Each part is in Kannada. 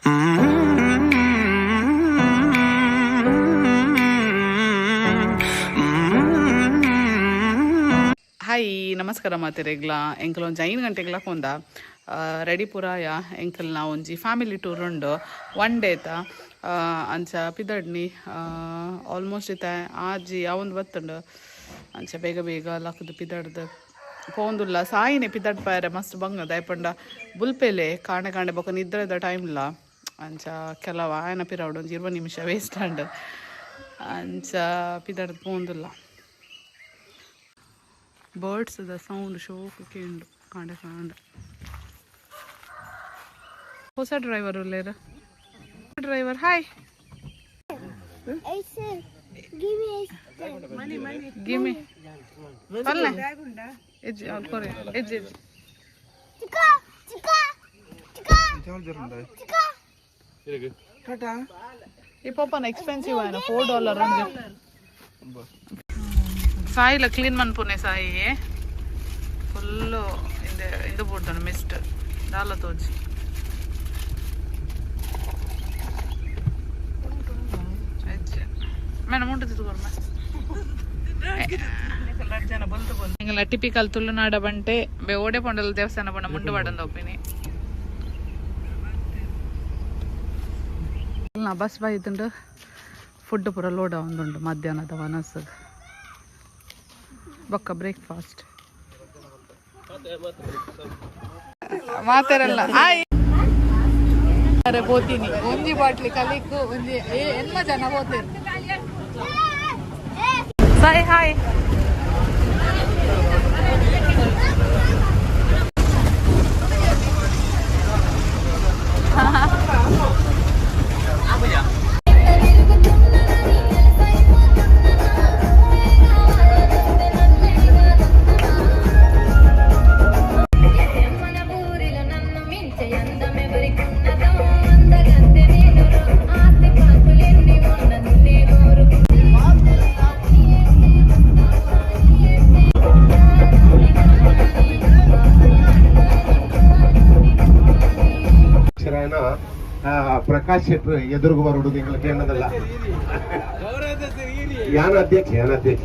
ಹಾಯ್ ನಮಸ್ಕಾರ ಮಾತಿರೆಗ್ಲ. ಎಂಕಲ್ ಒಂಜಿ ಐನ್ ಗಂಟೆಗ್ಲ ಒಂದ ರೆಡಿ ಎಂಕಲ್ ನಾ ಒಂಜಿ ಫ್ಯಾಮಿಲಿ ಟೂರ್ ಉಂಡು. ಒನ್ ಡೇತ ಅಂಚ ಪಿದಡ್ನಿ ಆಲ್ಮೋಸ್ಟ್ ಇತ್ತ ಆಜಿ ಅವೊಂದು ಬತ್ತುಂಡು. ಅಂಚ ಬೇಗ ಬೇಗ ಲಕ್ಕದು ಪಿದಡ್ದು. ಪೋಂದುಲ್ಲ ಸಾಯಿನೆ ಪಿದಡ್ ಪಾಯರೆ ಮಸ್ತ್ ಬಂಗ ದಯಪಂಡ ಬುಲ್ಪೆಲೆ ಕಾಣೆ ಕಾಣೆ ಬೊಕ ನಿದ್ರೆದ ಟೈಮ್ ಇಲ್ಲ ಅಂಚ ಕೆಲವ ಆಯನ ಪಿರಾವಡು ಒಂಜಿ ಇರುವ ನಿಮಿಷ ವೇಸ್ಟ್ ಆಂಡ್ ಅಂಚ ಪಿದಡ್ದು ಪೋಂದಿಲ್ಲ. ಬರ್ಡ್ಸ್ ದ ಸೌಂಡ್ ಶೋಕ್ ಕೇಂಡು ಕಾಂಡೆ ಕಾಂಡ. ಹೊಸ ಡ್ರೈವರ್ ಉಲ್ಲೇರ? Driver hi. ಗಿಮಿ ಚಿಕ್ಕ ಎಜ್ಜಿ ಅವ್ರು ಕೊರೆ ಎಜ್ಜಿ ಎಜ್ಜಿ ಈ ಪೋಪನ ಎಕ್ಸ್ಪೆನ್ಸಿವ್ ಆಯ್ನ ಫೋರ್ ಡಾಲರ್ ಅಂಜೆ ಸಾಯಿಲ ಕ್ಲೀನ್ ಮನ್ಪುನೆ ಸಾಯಿ ಫುಲ್ಲು ಇಂದೆ ಇದು ಬುಡ್ದನು ಮಿಸ್ಟ್ ದಾಲ ತೋಜಿ ಮೇನ ಮುಂಟು ತಿದ್ಕೊರ್ಮ ಇಂಗಲ ಟಿಪಿಕಲ್ ತುಳುನಾಡ ಬಂಟೆ ಬೆ ಓಡೆ ಪೊಂಡಲ ದೇವಸ್ಥಾನ ಬಣ್ಣ ಮುಂಡು ಬಡಂದ ಒಪ್ಪಿನಿ ನಾ ಬಸ್ ಬೈದುಂಡು ಫುಡ್ ಪೂರ ಲೋಡ್ ಒಂದುಂಡು ಮಧ್ಯಾಹ್ನದ ವನಸ್ ಬೊಕ್ಕ ಬ್ರೇಕ್ಫಾಸ್ಟ್ ಮಾತಾರಲ್ಲ పోತೀನಿ ಒಂಜಿ ಬಾಟ್ಲಿ ಕಲಿಕ್ಕು ಒಂಜಿ ಎಲ್ಲ ಜನ పోತೇರು ಸಾಯ್ ಹಾಯ್ ಪ್ರಕಾಶ್ ಶೆಟ್ರು ಎದುರುಗು ಬರುವುದು ಎಂಗ್ಲಕ್ಕೆ ಏನದಲ್ಲ ಯಾನ ಅಧ್ಯಕ್ಷ? ಯಾನ ಅಧ್ಯಕ್ಷ?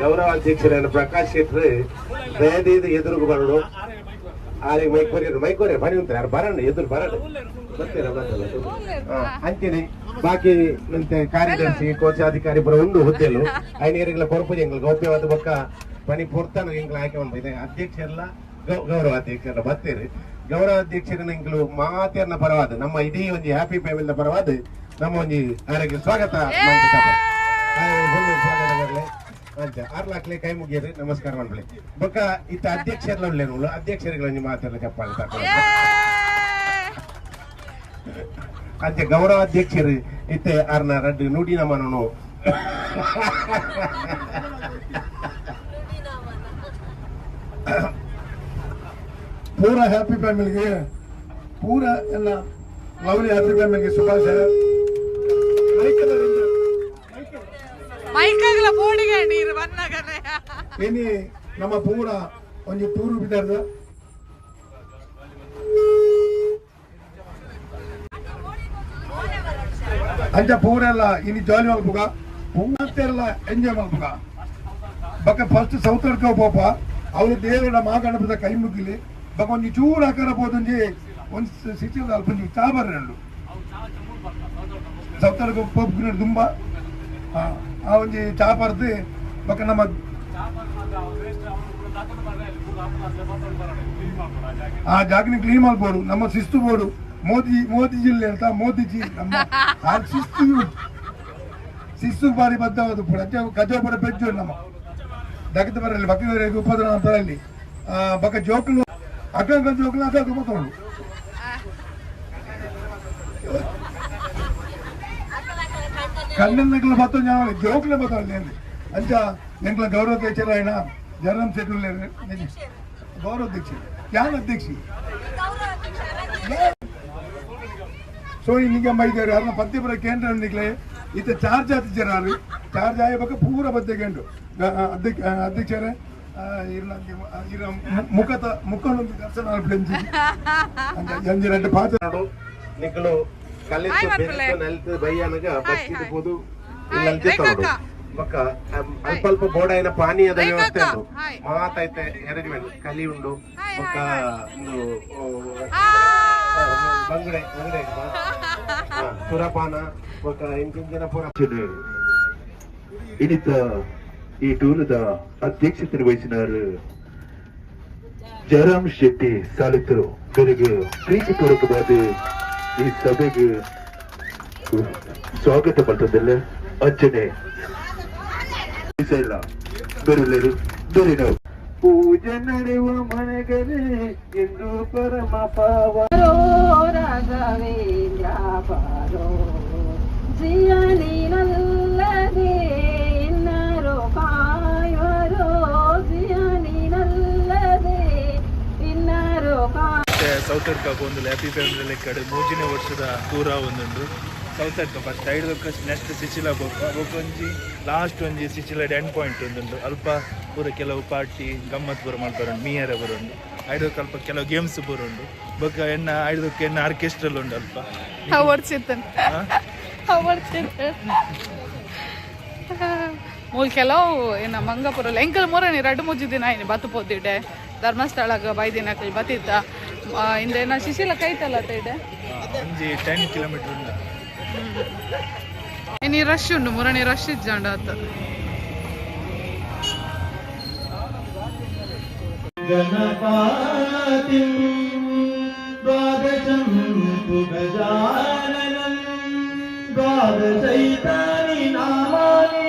ಗೌರವ ಅಧ್ಯಕ್ಷರೇನು? ಪ್ರಕಾಶ್ ಶೆಟ್ರು ದಯದಿಂದ ಎದುರುಗು ಬರೋಡು ಆರಿಗೆ ಮೈಕ್ ಮೈಕೋರಿ ಬನ್ನಿ ಅಂತ ಯಾರು? ಬರೋಣ, ಎದುರು ಬರೋಣ. ಬರ್ತೀರಾ ಅಂತೀನಿ. ಬಾಕಿ ನಂತೆ ಕಾರ್ಯದರ್ಶಿ ಕೋಶಾಧಿಕಾರಿ ಬರೋ ಒಂದು ಹುದ್ದೆಲು. ಐನೀರಿಗಳ ಕೊರಪು ಗೌಪ್ಯವಾದ ಪಕ್ಕ ಪನಿ ಪೂರ್ತಾನ ಎಂಗ್ಲ ಆಯ್ಕೆ ಒಂದು ಅಧ್ಯಕ್ಷ ಎಲ್ಲ ಗೌರವ ಅಧ್ಯಕ್ಷರ ಬರ್ತೀರಿ. ಗೌರವ ಅಧ್ಯಕ್ಷರ ಎಂಗ್ಲು ಮಾತೆರ್ನ ಪರವಾದ ನಮ್ಮ ಇಡೀ ಒಂದು ಹ್ಯಾಪಿ ಫ್ಯಾಮಿಲಿನ ಪರವಾದ ನಮ್ಮ ಒಂದು ಆರೋಗ್ಯ ಸ್ವಾಗತ ಅಂತ ಆರ್ಲಾಕ್ಲೆ ಕೈ ಮುಗಿಯರಿ ನಮಸ್ಕಾರ ಮಾಡ್ಲಿ. ಬೊಕ್ಕ ಇತ್ತ ಅಧ್ಯಕ್ಷರ್ಲ ನೋಡು ಅಧ್ಯಕ್ಷರುಗಳ ನಿಮ್ಮ ಮಾತೆಲ್ಲ ಚಪ್ಪಾಳೆ ತಕೊಳ್ಳಿ ಅಂಚೆ ಗೌರವ ಅಧ್ಯಕ್ಷರು ಇತ್ತೆ ಆರ್ನ ರಡ್ಡು ನುಡಿನ ಮನನು ಪೂರ ಹ್ಯಾಪಿ ಫ್ಯಾಮಿಲಿಗೆ ಪೂರ ಎಲ್ಲ ಲವ್ಲಿ ಹ್ಯಾಪಿ ಫ್ಯಾಮಿಲಿಗೆ ಶುಭಾಶಯ. ಇನಿ ನಮ್ಮ ಪೂರ ಒಂದು ಪೂರು ಬಿಟ್ಟಾರ್ದ? ಅಂಜ ಪೂರ ಎಲ್ಲ ಇನಿ ಜಾಲಿ ಮಲ್ಪುಗ ಪೂರ್ತೆಲ್ಲ ಎಂಜಾಯ್ ಮಲ್ಪುಗ ಬಕ್ಕ ಫಸ್ಟ್ ಸೌತ್ ಅಡ್ಕೋಪ ಪೋಪ ಅವಳು ದೇವರ ಮಾಗಣಪದ ಕೈ ಮುಗಿಲಿ. ತಗೊಂಡು ಚೂರು ಆಕಾರ ಪೋದೊಂಜಿ ಒಂದು ಸಿಟಿಲ್ ಅಲ್ಪೊಂಜಿ ಚಾ ಬರ್ರೆಂಡು ಸೌತ್ತಡಗ ಪಬ್ಗಿನ ತುಂಬ ಹಾ, ಆ ಒಂಜಿ ಚಾ ಬರ್ದು, ಬೊಕ ನಮ್ಮ ಆ ಜಾಗನ ಕ್ಲೀನ್ ಮಾಡ್ಬೋದು, ನಮ್ಮ ಶಿಸ್ತು ಬೋರ್ಡು ಮೋದಿ ಮೋದಿ ಜಿಲ್ಲೆ ಅಂತ ಮೋದಿಜಿ ನಮ್ಮ ಶಿಸ್ತು ಶಿಸ್ತು ಬಾರಿ ಬದ್ಧವಾದ ಕಜೋಪುರ ಪೆಜ್ಜು ನಮ್ಮ. ದಗದ ಬರಲಿ ಬಕರೇಗೆ ಉಪದ್ರ ಬರಲಿ ಬಕ ಜೋಕಲು అడ్డంగా జోకులు తగ్గిపోతున్నాడు కన్నెల నెంకల మొత్తం జనాలు జోకులే పోతాడు లేదు అంతా నెంకల గౌరవ అధ్యక్షులు ఆయన జనం సెట్లు లేదు గౌరవ అధ్యక్షుడు యాన్ అధ్యక్షుడు సో இன்னைக்கு மைதேர் யாரும் பத்து பேர் கேண்டர் இன்னைக்கு இது சார்ஜ் ஆத்திச்சாரு சார்ஜ் ஆகிய பக்கம் பூரா பத்து கேண்டு அத்தியட்சரே ಮುಖನೊಂದು ದರ್ಶನ ಅಲ್ಪೆಂಜಿ ಎಂಜಿ రెండు ಪಾತ್ರ ನೋಡು ನಿಕ್ಕಳು ಕಲ್ಲಿತ್ತು ಹಾಯ್ ಮಕ್ಕಳೇ. ಬೆಂತು ನಲ್ತು ಬೈಯನಗ ಬಚ್ಚಿದ ಹಾಯ್. ಪೋದು ಹಾಯ್, ಇಲ್ಲಂತೆ ರೇಖಾ ನೋಡು ಅಕ್ಕ. ಬೊಕ್ಕ ಅಂ- ಅಲ್ಪ ಅಲ್ಪ ಬೋಡಾಯಿನ ಪಾನೀಯದ ರೇಖಾ ವ್ಯವಸ್ಥೆ. ಉಂಟು. ಮಾತೈತೆ ಅರೇಂಜ್ಮೆಂಟ್ ಕಲಿ ಉಂಡು ಬೊಕ್ಕ ಒಂದು ಬಂಗಡೆ ಬಂಗಡೆ ಪುರಪಾನ ಬೊಕ್ಕ ಇಂಚಿನ ಪುರ ಇನ್ನಿತ ಈ ಟೂರ್ನದ ಅಧ್ಯಕ್ಷತೆ ವಹಿಸಿనారు ಜಯರಾಮ್ ಶೆಟ್ಟಿ ಸಾಲಿತರು. ಬೆಳಗ್ಗೆ ಪ್ರೀತಿಪೂರ್ವಕವಾದ ಈ ಸಭೆಗೆ ಸ್ವಾಗತ ಪಡ್ತದಲ್ಲ. ಅಜ್ಜನೆ. ಇಲ್ಲ. ಬೆರಿನವು ಪೂಜೆ ನಡೆಯುವ ಮನೆಗಳೇ ಎಂದು ಪರಮ ಪಾವ ರಾಘವೇಂದ್ರ ಪಾರೋ. ಜಿಯ ನೀನಲ್ಲದೆ ಸೌತಡ್ಕ ಒಂದು ಹ್ಯಾಪಿ ಫ್ಯಾಮಿಲಿ ಲೆಕ್ಕಡೆ ಮೂಜಿನ ವರ್ಷದ ಟೂರ ಒಂದುಂಡು ಸೌತಡ್ಕ ಫಸ್ಟ್ ಐದು ನೆಕ್ಸ್ಟ್ ಸಿಚಿಲ ಬೊಕ್ಕ ಒಂಜಿ ಲಾಸ್ಟ್ ಒಂಜಿ ಸಿಚಿಲ ಎಂಡ್ ಪಾಯಿಂಟ್ ಒಂದುಂಡು ಅಲ್ಪ ಪೂರ ಕೆಲವು ಪಾರ್ಟಿ ಗಮ್ಮತ್ ಪೂರ ಮಾಡ್ಬಾರುಂಡು ಮೀಯರ ಬರುಂಡು ಐದಕ್ಕೆ ಅಲ್ಪ ಕೆಲವು ಗೇಮ್ಸ್ ಬರುಂಡು ಬೊಕ್ಕ ಎನ್ನ ಐದಕ್ಕೆ ಎಣ್ಣ ಆರ್ಕೆಸ್ಟ್ರಲ್ ಉಂಡು ಅಲ್ಪ. ಮೂಲ್ ಕೆಲವು ಏನ ಮಂಗಪುರ ಎಂಕಲ್ ಮೂರನೇ ಎರಡು ಮೂಜಿ ದಿನ ಏನು ಬತ್ತು ಪೋದಿಡೆ ಧರ್ಮಸ್ಥಳಗ ಬೈ ದಿನಕಲ್ ಬತ್ತಿತ್ತ ಇಂದೇನ ಶಿಶಿಲ ಕೈತಲ್ಲ ಒಂಜಿ ಟೆನ್ ಕಿಲೋಮೀಟರ್ ಉಂಡು ಇನ್ನು ರಶ್ ಉಂಡು ಮೂರನೇ ರಶ್ ಇಜ್ಜಂಡು ಆತ ಗಣಪಾತಿಂ ದ್ವಾದಶಂ ತು ಗಜಾನನಂ ದ್ವಾದಶೈತಾನಿ ನಾಮಾನಿ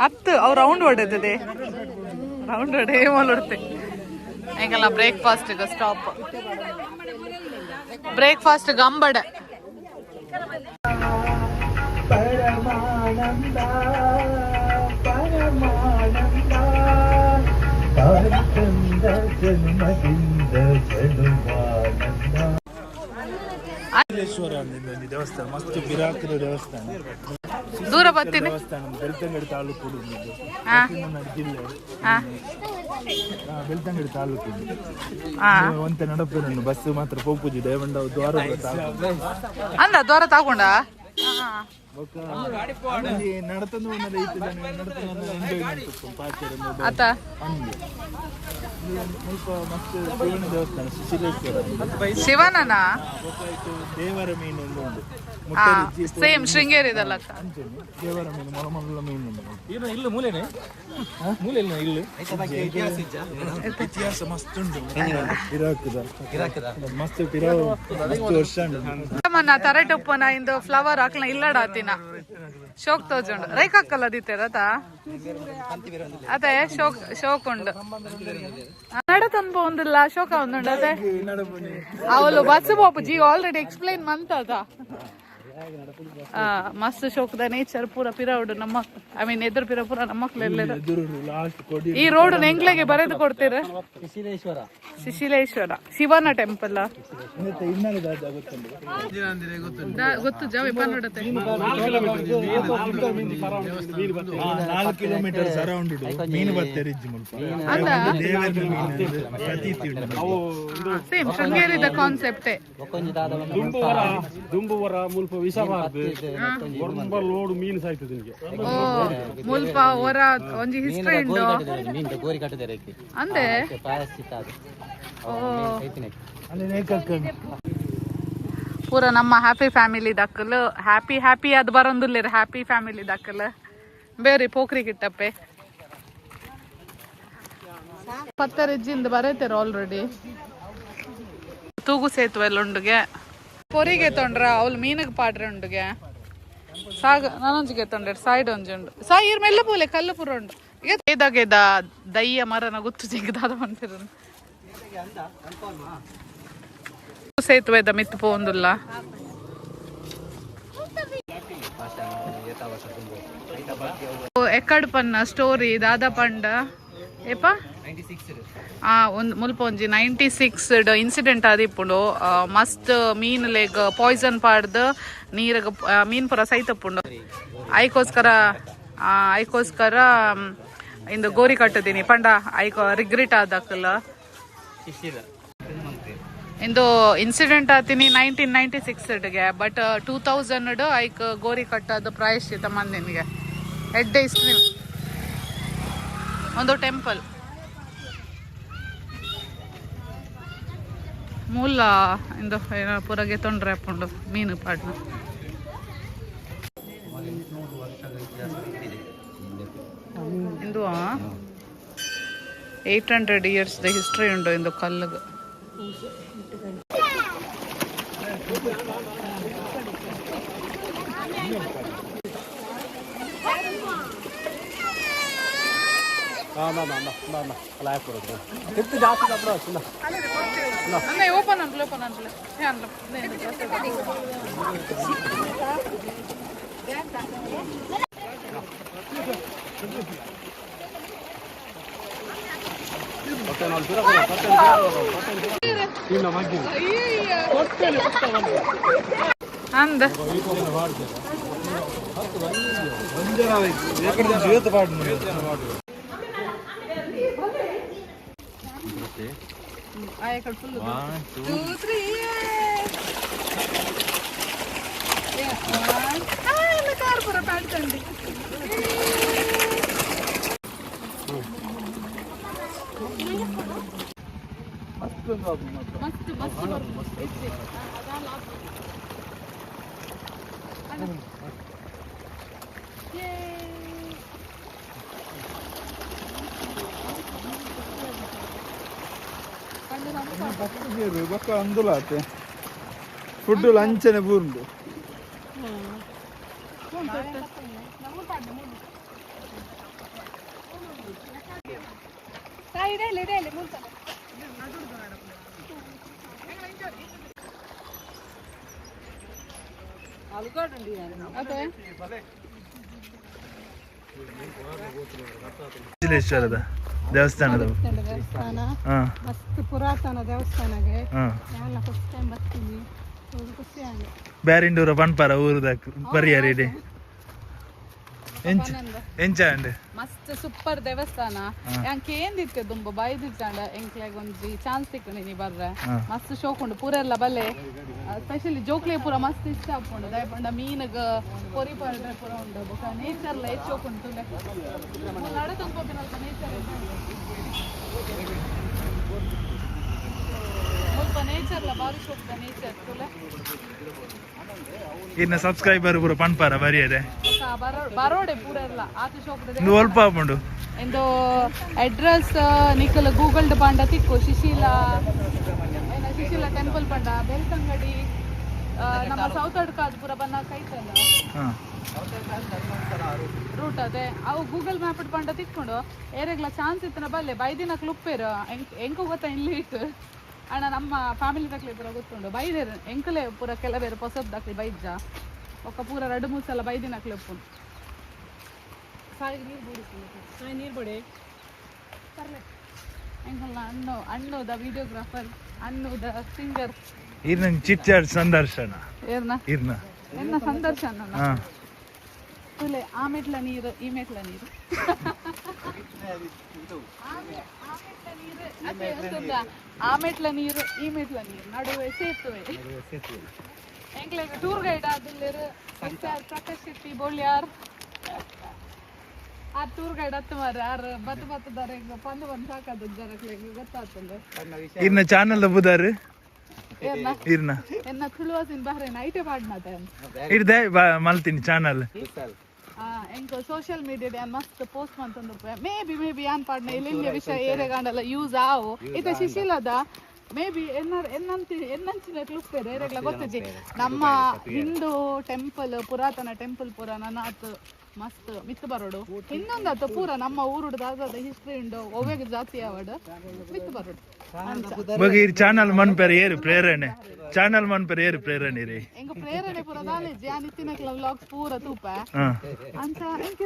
ಹತ್ತು ಅವ್ ರೌಂಡ್ ಹೊಡೆದಿದೆ ರೌಂಡ್ ಹೊಡೆ ಹೊಡ್ತೆ ಹೆಂಗಲ್ಲ ಬ್ರೇಕ್ಫಾಸ್ಟ್ಗೆ ಸ್ಟಾಪ್ ಬ್ರೇಕ್ಫಾಸ್ಟ್ಗೆ ಅಂಬಡೆ ಪರಮಾನಂದ ಪರಮಾನಂದ ಪಾರಂದ ಜನ್ಮದಿಂದ ಜನುಮಾನಂದ ಮಲ್ಲೇಶ್ವರ ಒಂದು ದೇವಸ್ಥಾನ ಮಸ್ತ್ ಬಿರಾಕದ ದೇವಸ್ಥಾನ. ದೂರ ಬರ್ತೀನಿ. ದೇವಸ್ಥಾನ ಬೆಳ್ತಂಗಡಿ ತಾಲೂಕು ಜಿಲ್ಲೆ. ಬೆಳ್ತಂಗಡಿ ತಾಲೂಕು ಒಂತ ನಡಪೇನು ಬಸ್ ಮಾತ್ರ ಪೋಪುಜಿ ದೇವಂಡ ದ್ವಾರ ಅಂದ ದ್ವಾರ ತಗೊಂಡ? ಆತ? ಮಸ್ತ್ ಶಿವನನ? ದೇವರ ಮೀನು ಒಂದು ಉಂಟು ಸೇಮ್ ಶೃಂಗೇರಿದಲ್ಲ ಅಂಚನೆ ದೇವರ ಮೀನು ಮೊಲ ಮೊದಲ ಮೀನು ಇಲ್ಲ ಇಲ್ಲ ಮೂಲೆನೆ? ಮೂಲೆ ಇಲ್ಲ ಇಲ್ಲ? ಇತಿಹಾಸ ಮಸ್ತ್ ಉಂಟು. ಇರಾಕದ. ಮಸ್ತ್ ಮಸ್ತ್ ವರ್ಷ ಉಂಟು. ಮನ್ನ ತರಟೆ ಉಪ್ಪನ ಇಂದು ಫ್ಲವರ್ ಹಾಕ್ಲ ಇಲ್ಲಡಾತಿನ ಶೋಕ್ ತೋಜುಂಡು ರೈಕ್ ಹಾಕಲ್ಲ ಅತ ಅದೇ ಶೋಕ್ ಶೋಕ್ ಉಂಡು ನಡತನ್ಪ ಒಂದಿಲ್ಲ ಶೋಕ ಒಂದುಂಡು ಅದೇ? ಅವಳು ಬಸ್ ಪೋಪು ಜಿ ಆಲ್ರೆಡಿ ಎಕ್ಸ್ಪ್ಲೈನ್ ಮಂತ ಆ, ಮಸ್ತ್ ಶೋಕದ ನೇಚರ್ ಪೂರ ಪಿರೌಡ್ ನಮ್ಮ ಐ ಮೀನ್ ಎದುರು ಪಿರ ಪೂರ ನಮ್ಮ ಈ ರೋಡ್ ಎಂಗ್ಲೆಗೆ ಬರೆದು ಕೊಡ್ತೀರ? ಶಿಶಿಲೇಶ್ವರ ಶಿವನ ಟೆಂಪಲ್ ಗೊತ್ತು ಜಾವ ಕಿಲೋಮೀಟರ್ ಮೀನು ಬರ್ತಾರೆ ಮುಲ್ಪ ಸೇಮ್ ಶೃಂಗೇರಿದ ಕಾನ್ಸೆಪ್ಟೇ ದುಂಬುವರ ದುಂಬುವರ ಒಂಬ ಲೋಡು ಮೀನು ಸಾಯ್ತದೆ ನಿಮಗೆ ಮುಲ್ಪ ಹೊರ ಒಂಜಿ ಹಿಸ್ಟ್ರಿ ಉಂಡು ಮೀನು ಗೋರಿ ಕಟ್ಟದೆ ಅಂದೆ? ಪೂರ ನಮ್ಮ ಹ್ಯಾಪಿ ಫ್ಯಾಮಿಲಿ ದಕ್ಕಲು ಹ್ಯಾಪಿ ಹ್ಯಾಪಿ ಅದು ಬರೊಂದುಲ್ಲೇರು ಹ್ಯಾಪಿ ಫ್ಯಾಮಿಲಿ ದಕ್ಕಲು ಬೇರೆ ಪೋಖ್ರಿ ಕಿಟ್ಟಪ್ಪೆ ಪತ್ತರಿಜ್ಜಿಂದ ಬರೈತೇರು ಆಲ್ರೆಡಿ ತೂಗು ಸೇತುವೆ ಉಂಡುಗೆ. ಪೊರಿಗೆ ತೊಂಡ್ರ, ಅವ್ಲು ಮೀನಿಗೆ ಪಾಡ್ರೆ ಉಂಡುಗೆ. ಸಾಗ, ನಾನೊಂಜಿಗೆ ತೊಂಡ್ರೆ ಸೈಡ್ ಒಂಜುಂಡು ಸಾಯಿ, ಇರ್ ಮೆಲ್ಲ ಪೂಲೆ, ಕಲ್ಲು ಪುರ ಉಂಡು. ಈಗ ಗೇದ ದಯ್ಯ ಮರನ ಗುತ್ತು ಜಿಗ್ದಾದ ಬಂದಿರ ಸೇತುವೆದ ಮಿತ್ತು ಪೋಂದುಲ್ಲ ಎಕ್ಕಡ್ ಪನ್ನ, ಸ್ಟೋರಿ, ದಾದ ಪಂಡ. ಏಪ? ಒಂದು ಮುಲ್ಪ ಒಂಜಿ ನೈಂಟಿ ಸಿಕ್ಸ್ ಇನ್ಸಿಡೆಂಟ್ ಆದಿಪ್ಪುಂಡು ಮಸ್ತ್ ಮೀನ್ ಲೆಗ್ ಪಾಯ್ಸನ್ ಪಾಡ್ದು ನೀರಗ ಮೀನ್ ಪುರ ಸೈತಪ್ಪುಂಡು ಐಕೋಸ್ಕರ ಐಕೋಸ್ಕರ ಇಂದು ಗೋರಿ ಕಟ್ಟದೀನಿ ಪಂಡ ಐಕೋ ರಿಗ್ರೆಟ್ ಆದಕ್ಕಲ್ಲ ಇಂದು ಇನ್ಸಿಡೆಂಟ್ ಆತೀನಿ ನೈನ್ಟೀನ್ ನೈಂಟಿ ಸಿಕ್ಸ್ಡ್ಗೆ ಬಟ್ ಟೂ ತೌಸಂಡ್ ಐಕ್ ಗೋರಿ ಕಟ್ಟೋದು ಪ್ರಾಯಶ್ಚಿತ ಮಂದಿನಿಗೆ. ಹೆಡ್ ಕ್ರೀಮ್ ಒಂದು ಟೆಂಪಲ್ ಮೂಲ ಇಂದು ಏನೋ ಪುರಗೆ ತೊಂದರೆ ಹಾಕೊಂಡು ಮೀನು ಪಾಡ್ನ ಇಂದು eight hundred years the history ಉಂಡು ಇಂದು ಕಲ್ಲಿಗೆ అన్నయ్య ఓపెన్ అంటే ఓపెన్ అంటే అంద జీవిత పాడు ಅನ್ಲ ಏ ಅನ್ಲ ಅಂದ ಆಯಕಡೆ ಫುಲ್ ಟೂ ತ್ರೀ ಕಾರ್ ಪುರ ಕಾಡ್ತಂಡಿ ಮಸ್ತ್ ಮಸ್ತ್ ಹೆಚ್ಚು ಅದಲ್ಲ ಬೊಕ್ಕ ಅಂದುಲಾತೆ ಫುಡ್ ಲಂಚನೆ ಬೂರ್ಂಡು ಅದೇ ವಿಶ್ವೇಶ್ವರದ ದೇವಸ್ಥಾನ. ಹಾ. ಮಸ್ತ್ ಪುರಾತನ ದೇವಸ್ಥಾನಗೆ. ಹಾ. ಎಲ್ಲ ಫಸ್ಟ್ ಟೈಮ್ ಬರ್ತೀನಿ ತುಂಬ ಖುಷಿ ಆಗಿ. ಬ್ಯಾರಿಂಡೂರ ಪನ್ಪಾರ ಊರದ ಪರಿಯಾರಿಡಿ ಎಂಚ. ಎಂಚ ಅಂಡ್ ಮಸ್ತ್ ಸೂಪರ್ ದೇವಸ್ಥಾನ. ಯಾಕೆ ಏನ್ ದುಂಬು ಬೈದಿತ್ತಾಂಡ ಎಂಕ್ಲೆಗ್ ಒಂಜಿ ಚಾನ್ಸ್ ತಿಕ್ಕಣಿ ನೀ ಬರ್ರೆ ಮಸ್ತ್ ಶೋಕುಂಡು ಪೂರ ಎಲ್ಲ ಬಲ್ಲೆ. ಸ್ಪೆಷಲಿ ಜೋಕ್ಲೆ ಪೂರ ಮಸ್ತ್ ಇಷ್ಟ ಆಪುಂಡು ದಯಪಂಡ ಮೀನಗ ಪೊರಿ ಪಾಡ್ರೆ ಪೂರ ಉಂಡು ಬೊಕ ನೇಚರ್ ಲ ಹೆಚ್ಚು ಹೋಗುಂಡು ತುಲೆ ನಡ ತಂಪೋಪಿನಲ್ಪ ನೇಚರ್ ಸ್ವಲ್ಪ ನೇಚರ್ ಲ ಬಾರಿ ಶೋಕ್ತ ನೇಚರ್ ತುಲೆ ಇನ್ನ ಸಬ್ಸ್ಕ್ರೈಬರ್ ಪೂರ ಪನ್ಪಾರ ಬರಿಯದೆ. ಬರೋಡೆ ಪೂರ ಎಲ್ಲ. ಆತ ಶೋಕದ ಇಂದು ಒಲ್ಪ ಆಪುಂಡು ಇಂದು ಅಡ್ರೆಸ್ ನಿಖಲ್ ಗೂಗಲ್ ಪಂಡ ತಿಕ್ಕು ಶಿಶಿಲ. ಶಿಶಿಲ ಟೆಂಪಲ್ ಪಂಡ ಬೆಳ್ತಂಗಡಿ ನಮ್ಮ ಸೌತ್ ಅಡ್ಕಾದ್ ಪೂರ ಬನ್ನ ಕೈತಲ್ಲ. ರೂಟ್ ಅದೇ. ಅವು ಗೂಗಲ್ ಮ್ಯಾಪ್ ಪಂಡ ತಿಕ್ಕೊಂಡು ಏರೆಗ್ಲ ಚಾನ್ಸ್ ಇತ್ತನ ಬಲ್ಲೆ ಬೈದಿನ ಕ್ಲುಪ್ಪೇರು ಎಂಕು ಗೊತ್ತಾ ಇಲ್ಲಿ ಇಟ್ಟು ಅಣ್ಣ ನಮ್ಮ ಫ್ಯಾಮಿಲಿ ತಕ್ಲೆ ಪೂರ ಗೊತ್ತುಂಡು ಬೈದೇರು ಎಂಕಲೆ ಪೂರ ಕೆಲವೇರು ಪೊಸದ್ ದಾಕ್ಲಿ ಬೈಜ್ಜ ಒಕ್ಕ ಪೂರ ಎರಡು ಮೂರು ಸಲ ಬೈದಿನಕ್ಲೆ ಉಪ್ಪು ಸಾಯಿ ನೀರು ಬಿಡಿ ಸಾಯಿ ನೀರು ಬಿಡಿ. ಎಂಕಲ್ನ ಅಣ್ಣು ಅಣ್ಣು ದ ವಿಡಿಯೋಗ್ರಾಫರ್ ಅಣ್ಣು ದ ಸಿಂಗರ್ ಇರ್ನ ಚಿಚ್ಚಾಡ್ ಸಂದರ್ಶನ. ಏರ್ನ? ಇರ್ನ ಎನ್ನ ಸಂದರ್ಶನ ತುಲೆ ಆ ಮೆಟ್ಲ ನೀರು ಈ ಮೆಟ್ಲ ನೀರು? ಆ ಮೆಟ್ಲ ನೀರು ಈ ಮೆಟ್ಲ ನೀರು. ನಡುವೆ ಸೇತುವೆ. ಎಂಕ್ಲೆಗ್ ಟೂರ್ ಗೈಡ್ ಆದಿಲ್ಲೇರು ಪ್ರಕಾಶ್ ಶೆಟ್ಟಿ ಬೋಳ್ಯಾರ್. ಆ ಟೂರ್ ಗೈಡ್ ಹತ್ತು ಮಾರ ಯಾರು ಬತ್ತು ಬತ್ತದಾರ ಈಗ ಪಂದು ಬಂದು ಸಾಕಾದ ಜರಕ್ಲೆಗ್ ಗೊತ್ತಾಗ್ತದೆ ಇನ್ನ ಚಾನಲ್ ಬುದಾರು ಇರ್ನ. ಎನ್ನ ತುಳುವಾಸಿನ ಬಹ್ರೇನ್ ಐಟೆ ಇಡ್ದೆ ಮಲ್ತೀನಿ ಚಾನಲ್. ಎಂಕ್ ಸೋಷಿಯಲ್ ಮೀಡಿಯಾ ಮಸ್ತ್ ಪೋಸ್ಟ್ ಮಂತಂದು ಮೇ ಬಿ ಮೇ ಬಿ ಯಾನ್ ಪಾಡ್ನ? ಇಲ್ಲಿ ವಿಷಯ ಏರೆಗಾಂಡಲ್ಲ ಯೂಸ್ ಆವು. ಇತ ಶಿಶಿಲದ ಮೇ ಬಿ ಎನ್ನ ಎನ್ನಂತಿ ಎನ್ನಂಚಿನ ಕ್ಲುಪ್ತೇರೆ ಏರೆಗ್ಲ ಗೊತ್ತಿಜಿ ನಮ್ಮ ಹಿಂದೂ ಟೆಂಪಲ್ ಪುರಾತನ ಟೆಂಪಲ್ ಪುರಾಣ ನನ್ನಾತ್ ಮಸ್ತ್ ಮಿತ್ ಬರೋಡು. ಇನ್ನೊಂದಾತು ಪೂರ ನಮ್ಮ ಊರುಡು ದಾದಾದ ಹಿಸ್ಟ್ರಿ ಉಂಡು. ಒವ್ವೆಗ್ ಜಾತಿ ಆವಡ್. ಮಿತ್ ಬರೋಡು. ಬಗ್ಗೆ ಈ ಚಾನಲ್ ಮನ್ಪೆರ ಏರು ಪ್ರೇರಣೆ. ಚಾನಲ್ ಮನ್ಪೆರ ಏರು ಪ್ರೇರಣೆ ರೀ. ಎಂಗ ಪ್ರೇರಣೆ ಪೂರ ನಾಲೆಜ್. ಆ ನಿತ್ತಿನಕ್ಲ ವ್ಲಾಗ್ಸ್ ಪೂರ ತೂಪ. ಅಂತ ಎಂಕ್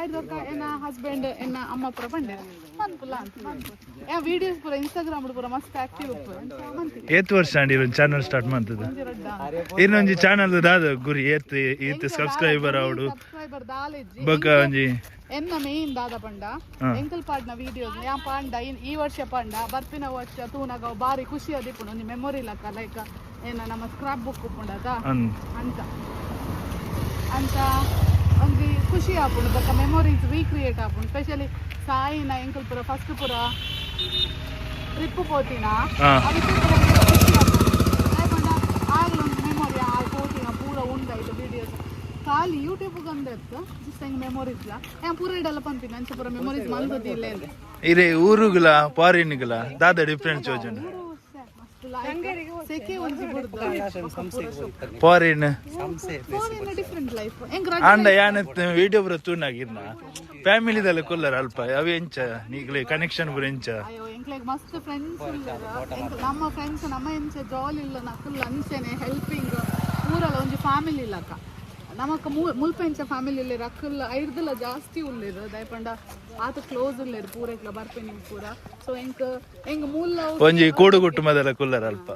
ಐದಕ್ಕ ಎನ್ನ ಹಸ್ಬೆಂಡ್ ಎನ್ನ ಅಮ್ಮ ಪುರ ಪಂಡೆ ಮನ್ಪುಲ ಅಂತ ಯಾ ವಿಡಿಯೋಸ್ ಪೂರ ಇನ್ಸ್ಟಾಗ್ರಾಮ್ ಪೂರ ಮಸ್ತ್ ಆಕ್ಟಿವ್ ಏತ್ ವರ್ಷ ಅಂಡಿ ಇರೋ ಚಾನಲ್ ಸ್ಟಾರ್ಟ್ ಮಾಡ್ತದ? ಇನ್ನೊಂಜಿ ಚಾನಲ್ ದಾದ ಗುರಿ ಏತ್ ಏತ್ ಸಬ್ಸ್ಕ್ರೈಬರ್ ಅವಡು ಸಬ್ಸ್ಕ್ರೈಬರ್ ದಾಲೆಜ್ಜಿ? ಬೊಕ ಒಂಜಿ ಎನ್ನ ಮೇನ್ ದಾದ ಪಂಡ? ಎಂಕಲ್ ಪಾಡ್ನ ವಿಡಿಯೋಸ್ ಯಾ ಪಾಂಡ ಈ ವರ್ಷ ಪಾಂಡ ಬರ್ಪಿನ ವರ್ಷ ತೂನಗ ಬಾರಿ ಖುಷಿ ಅದಿಪ್ಪುಂಡು ಒಂಜಿ ಮೆಮೊರಿ ಲಕ್ಕ ಲೈಕ್ ಏನ ನಮ್ಮ ಸ್ಕ್ರಾಪ್ ಬುಕ್ ಉಪ್ಪುಂಡದ ಅಂತ. ಅಂತ. ಒಂಜಿ ಖುಷಿ ಆಪುಂಡು ಬಟ್ ಮೆಮೊರೀಸ್ ರೀಕ್ರಿಯೇಟ್ ಆಪುಂಡು ಸ್ಪೆಷಲಿ ಸಾಯಿನ ಎಂಕಲ್ಪುರ ಫಸ್ಟ್ ಪುರ ಟ್ರಿಪ್ ಪೋತಿನ. ಆಗ್ಲೊಂದು ಮೆಮೊರಿ ಆ ಪೋತಿನ ಪೂರ ಉಂಡಾಯ್ತು ವಿಡಿಯೋಸ್ ಖಾಲಿ ಯೂಟ್ಯೂಬ್ ಗಂದೆತ್ತು ಜಸ್ಟ್ ಹೆಂಗ್ ಮೆಮೊರೀಸ್ ಯಾ ಪೂರ ಇಡಲ್ಲ ಪಂಪಿನ ಅಂಚ ಪೂರ ಮೆಮೊರೀಸ್ ಮಂದದಿ ಇಲ್ಲ ಅಂದ್ರೆ ಇರೆ ಊರುಗಳ ಫಾರಿನ್ಗಳ ದಾದ ಡಿಫ್ರೆಂಟ್ ಯೋಜನೆ ಹಂಗೇರಿ ಒಂಜಿ ಬಿಡ್ದು ಫಾರಿನ್ ಆಂಡ ಯಾನತ್ ವಿಡಿಯೋ ಬರ ತೂನಾಗಿರ್ನ? ಫ್ಯಾಮಿಲಿದಲ್ಲ ಕೊಲ್ಲರ ಅಲ್ಪ. ಅವ ಎಂಚ? ನೀಗ್ಲೆ ಕನೆಕ್ಷನ್ ಬರ ಎಂಚ? ಅಯ್ಯೋ ಎಂಕ್ಲೆಗ್ ಮಸ್ತ್ ಫ್ರೆಂಡ್ಸ್ ನಮ್ಮ ಫ್ರೆಂಡ್ಸ್ ನಮ್ಮ ಎಂಚ ಜಾಲಿ ಇಲ್ಲ ನಕಲ್ ಅಂಚೆನೆ ಹೆಲ್ಪಿಂಗ್ ಊರಲ್ಲ ಒಂಜಿ ಫ್ಯಾಮಿಲಿ ಇಲ್ಲಕ್ಕ ನಮಕ್ ಮುಲ್ಪೆಂಚ ಫ್ಯಾಮಿಲಿ ಇಲ್ಲಿ ರಕ್ಕಲ್ ಐರ್ದಲ್ಲ ಜಾಸ್ತಿ ಉಳ್ಳಿರು. ದಯಪಂಡ ಆತ ಕ್ಲೋಸ್ ಉಳ್ಳಿರು. ಬರ್ಪೆ ನಿಮ್ ಪೂರ. ಸೊ ಎಂಕ್ ಎಂಗ್ ಮೂಲ ಒಂಜಿ ಕೂಡು ಕುಟುಂಬದಲ್ಲ ಕುಲ್ಲರ ಅಲ್ಪ.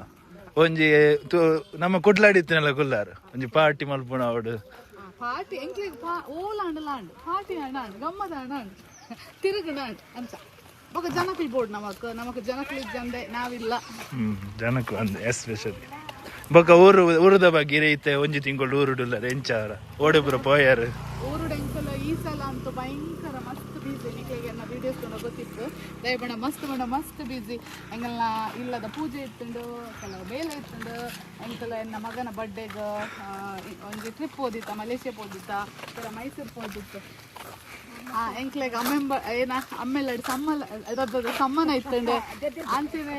ಒಂಜಿ ತು- ನಮ್ಮ ಕುಡ್ಲಾಡಿತ್ತಿನಲ್ಲ ಕುಲ್ಲಾರ್. ಒಂಜಿ ಪಾರ್ಟಿ ಮಲ್ಪುಣ ಅವಡು. ಪಾರ್ಟಿ ಎಂಕ್ಲೆಗ್ ಪಾ ಓಲಾಂಡ್ ಲಾಂಡ್. ಪಾರ್ಟಿ ಅಣ್ಣಾಂಡ್ ಗಮ್ಮದ ಅಣ್ಣಾಂಡ್ ತಿರುಗಣಾಂಡ್ ಅಂತ ಬೊಕ ಜನಕ್ಲಿ ಬೋರ್ಡ್ ನಮಕ್ ನಮಕ್ ಜನಕ್ಲಿ ಜಂದೆ ನಾವಿಲ್ಲ. ಹ್ಮ್ ಅಂದೆ ಎಸ್ಪೆಷಲಿ ಬೊಕ ಊರು ಊರದ ಬಗ್ಗೆ ರೈತೆ ಒಂಜಿ ತಿಂಗಳು ಊರುಡುಲ್ಲ ಎಂಚಾರ. ಓಡುಪುರ ಪೋಯಾರು. ಊರು ಎಂಕಲ ಈ ಸಲ ಅಂತೂ ಭಯಂಕರ ಮಸ್ತ್ ಬೀಸಿ ನಿಕ್ಲೆಗೆ ನನ್ನ ವಿಡಿಯೋಸ್ ಗೊತ್ತಿತ್ತು. ದಯಬಣ್ಣ ಮಸ್ತ್ ಬಣ್ಣ ಮಸ್ತ್ ಬ್ಯುಸಿ ಹೆಂಗಲ್ಲ ಇಲ್ಲದ ಪೂಜೆ ಇತ್ತುಂಡು ಕೆಲವು ಬೇಲೆ ಇತ್ತುಂಡು ಎಂಕಲ ಎನ್ನ ಮಗನ ಬರ್ಡೇಗೆ ಒಂದು ಟ್ರಿಪ್ ಓದಿತ್ತ ಮಲೇಷ್ಯಾ ಓದಿತ್ತ ಕೆಲ ಮೈಸೂರು ಓದಿತ್ತು ಆ ಎಂಕ್ಲೆಗ್ ಅಮ್ಮೆಂಬ ಏನ ಅಮ್ಮೆಲ್ಲ ಸಮ್ಮಲ ಅದದ್ದು ಸಮ್ಮನ ಇತ್ತಂಡೆ. ಅಂತಿವೆ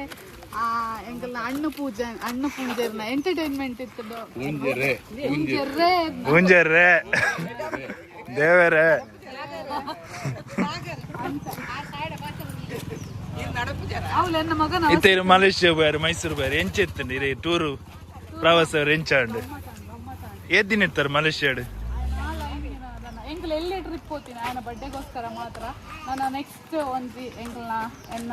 ಆ ಎಂಕಲ್ನ ಅಣ್ಣ ಪೂಜೆ ಅಣ್ಣ ಪೂಜೆರ್ನ ಎಂಟರ್ಟೈನ್ಮೆಂಟ್ ಇತ್ತುಂಡು. ದೇವರೇ. ಅವ್ಲು ಇತ್ತೇರು ಮಲೇಷ್ಯಾ ಬೇರೆ, ಮೈಸೂರು ಬಾರು ಎಂಚೆತ್ತಂడి ಇರೇ, ಟೂರು. ಪ್ರವಾಸ ಅವ್ರು ಎಂಚಾಂಡು ಏದ್ ದಿನ ಇರ್ತಾರೆ ಮಲೇಷಿಯಾಡು ಎಂಕಲ್ ಟ್ರಿಪ್ ಹೋಗ್ತೀನಿ? ನನ್ನ ಬರ್ಡೇಗೋಸ್ಕರ ಮಾತ್ರ. ನಾನು ನೆಕ್ಸ್ಟ್ ಒಂದು ಎಂಕಲ್ನ ಎನ್ನ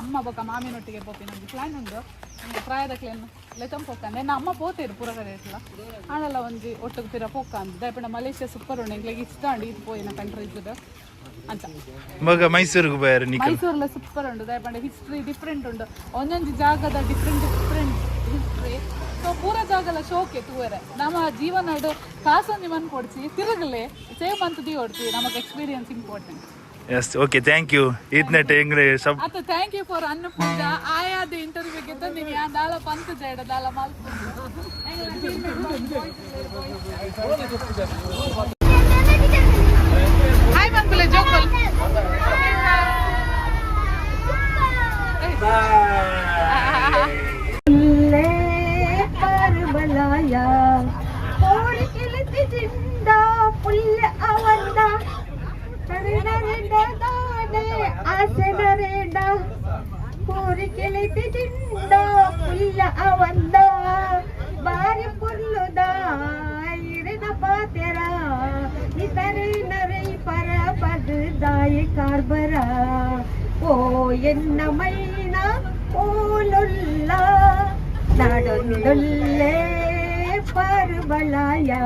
ಅಮ್ಮ ಬೊಕ್ಕ ಮಾಮಿನೊಟ್ಟಿಗೆ ಹೋಗ್ತೀನಿ. ಒಂದು ಪ್ಲ್ಯಾನ್ ಉಂಟು. ನಂಗೆ ಪ್ರಾಯದಕ್ಕೆ ಲೆತಂ ಪೋಕ್ಕಂದೆ ನನ್ನ ಅಮ್ಮ ಪೋತೇರು ಪುರಗಡೆ ಇರಲ್ಲ ಆನೆಲ್ಲ ಒಂದು ಒಟ್ಟಿಗೆ ತಿರ ಪೋಕ್ಕ ಅಂತ ದಯಪಡ ಮಲೇಷ್ಯಾ ಸೂಪರ್ ಉಂಡು ಎಂಕ್ಲಿಗೆ ಇಷ್ಟ ಅಂಡಿ ಇದು ಪೋಯಿನ ಕಂಟ್ರೀಸ್ ಅಂತ. ಮಗ ಮೈಸೂರಿಗೆ ಬೇರೆ ನಿಕ ಮೈಸೂರಲ್ಲ ಸೂಪರ್ ಉಂಡು ದಯಪಂಡ. ಹಿಸ್ಟ್ರಿ ಡಿಫ್ರೆಂಟ್ ಉಂಡು ಒಂದೊಂದು ಜಾಗದ ಡಿಫ್ರೆಂಟ್ ಡಿಫ್ರೆಂಟ್ ಹಿಸ್ಟ್ರಿ ಸೊ ಪೂರ ಜಾಗಲ ಶೋಕೆ ತೂವರೆ ನಮ್ಮ ಜೀವನ ಕಾಸೊಂದು ಮನ್ ಕೊಡ್ಸಿ ತಿರುಗಲೆ ಸೇವ್ ಅಂತ ದಿ ಹೊಡ್ಸಿ ನಮಗೆ experience important yes okay thank you ಇದ್ನೆಟ್ ಹೆಂಗ್ರೆ ಸಬ್ ಅತ್ತ ಥ್ಯಾಂಕ್ ಯು ಫಾರ್ ಅನ್ನಪೂಜ. ಆಯಾದ ಇಂಟರ್ವ್ಯೂ ಗೆದ್ದ ತಂದಿನಿ ಆ ದಾಳ ಪಂತ ಜೈಡ ದಾಳ ಹಾಯ್ Bye, Bangula Jokol. ಅವಂದ ಬಾರಿ ಪುಲ್ಲುದ ಇರಿದ ಪಾತೆರ ಇತರೇನ காய கார்பரா. ஓ என்னமைனா போலொல்லா. நடந்துள்ளே பருவலாயா.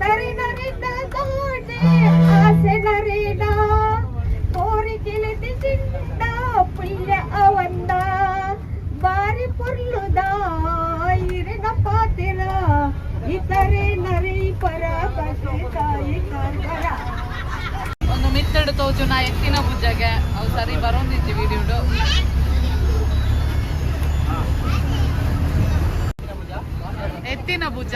தரி நரிந்த தோடே ஆசை நரேடா போரி கிளத்தி சிண்டா புள்ள அவந்தா. ಬಾರಿ ಪುರ್ಲುದ ಇರಿನ ಪಾತಿರ ಇತರೆ ನರಿ ಪರ ಬಸೆ ತಾಯಿ ಒಂದು ಮಿತ್ತಡು ತೋಜು ನಾ ಎತ್ತಿನ ಪೂಜೆಗೆ ಅವು ಸರಿ ಬರೋಂದಿತ್ತು ವಿಡಿಯೋಡು ಎತ್ತಿನ ಭುಜ